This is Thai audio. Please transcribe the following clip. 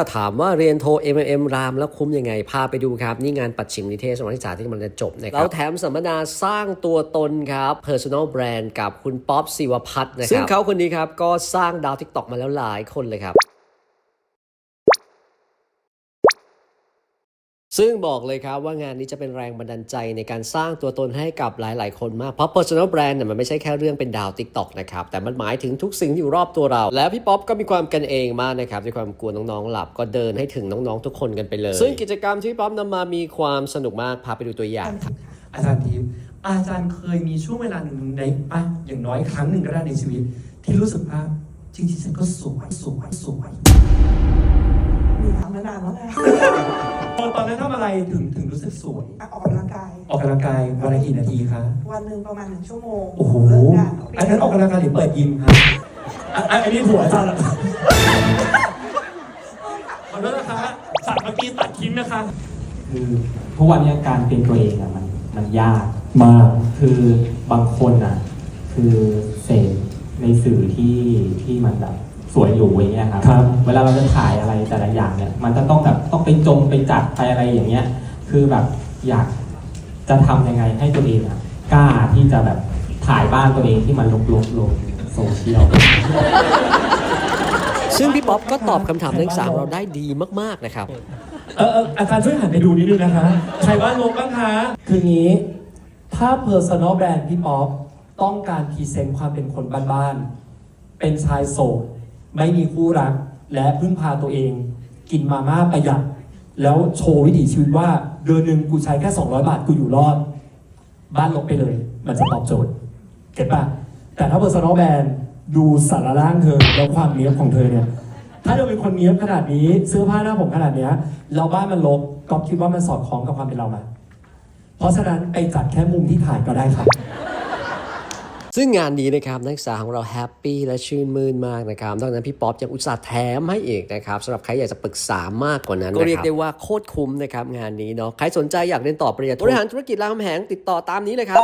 ถ้าถามว่าเรียนโท MMM รามแล้วคุ้มยังไง พาไปดูครับ นี่งานปัดชิมนิเทศสมัยศึกษาที่กำลังจะจบนะครับเราแถมสัมมนาสร้างตัวตนครับ Personal Brand กับคุณป๊อปศิวพัฒน์นะครับซึ่งเขาคนนี้ครับก็สร้างดาวทิกตอกมาแล้วหลายคนเลยครับ ซึ่งบอกเลยครับว่างานนี้จะเป็นแรงบันดาลใจในการสร้างตัวตนให้กับหลาย ๆ คนมาก เพราะ personal brand เนี่ยมันไม่ใช่แค่เรื่องเป็นดาว TikTok นะครับ แต่มันหมายถึงทุกสิ่งที่อยู่รอบตัวเรา แล้วพี่ป๊อปก็มีความกันเองมากนะครับด้วยความกลัวน้อง ๆ หลับก็เดินให้ถึงน้อง ๆ ทุกคนกันไปเลย ซึ่งกิจกรรมที่ป๊อปนำมามีความสนุกมากพาไปดูตัวอย่างอาจารย์ทิพย์อาจารย์เคยมีช่วงเวลาหนึ่งในอะอย่างน้อยครั้งหนึ่งก็ได้ในชีวิต ที่รู้สึกว่าจริงๆฉันก็สวยสวยสวย ถึงถึงรู้สึกสวย อะออกกำลังกาย ออกกำลังกายวันละกี่นาทีคะวันหนึ่งประมาณหนึ่งชั่วโมงโอ้โหเลิกงานไปอันนั้นออกกำลังกายหรือเปิดยิมคะอะอะอันนี้หัวอาจารย์เหรอขอโทษนะคะสัตว์เมื่อกี้ตัดทิ้งนะคะ คือทุกวันนี้การเป็นตัวเองอะมันมันยากมากคือบางคนอะคือเสพในสื่อที่ที่มันแบบ สวยหรูอย่างเงี้ยครับครับ เวลาเราจะถ่ายอะไรแต่ละอย่างเนี่ย มันจะต้องแบบต้องไปจงไปจัดไปอะไรอย่างเงี้ย คือแบบอยากจะทำยังไงให้ตัวเองอะกล้าที่จะแบบถ่ายบ้านตัวเองที่มันลกๆลงโซเชียลซึ่งพี่ป๊อปก็ตอบคำถามนักศึกษาของเราได้ดีมากๆนะครับเออเอออาจารย์ช่วยหันไปดูนิดนึงนะคะ ใครบ้านลงบ้างคะ คืองี้ถ้า personal brand พี่ป๊อปต้องการพรีเซนต์ความเป็นคนบ้านๆ เป็นชายโสด ไม่มีคู่รัก และพึ่งพาตัวเอง กินมาม่าประหยัด แล้วโชว์วิถีชีวิตว่าเดือนหนึ่งกูใช้แค่ 200 บาทกูอยู่รอด บ้านลบไปเลย มันจะตอบโจทย์ เก็ตปะแต่ถ้า personal brand ดูสารร่างเธอแล้วความเนี้ยบของเธอเนี่ย ถ้าเธอเป็นคนเนี้ยบขนาดนี้เสื้อผ้าหน้าผมขนาดเนี้ยแล้วบ้านมันลบก็คิดว่ามันสอดคล้องกับความเป็นเราไหมเพราะฉะนั้นไปจัดแค่มุมที่ถ่ายก็ได้ครับ ซึ่งงานนี้นะครับนักศึกษาของเราแฮปปี้และชื่นมื่นมากนะครับดังนั้นพี่ป๊อปยังอุตส่าห์แถมให้อีกนะครับสำหรับใครอยากจะปรึกษามากกว่านั้นก็เรียกได้ว่าโคตรคุ้มนะครับงานนี้เนาะใครสนใจอยากเรียนต่อปริญญาโทบริหารธุรกิจรามคำแหงติดต่อตามนี้เลยครับ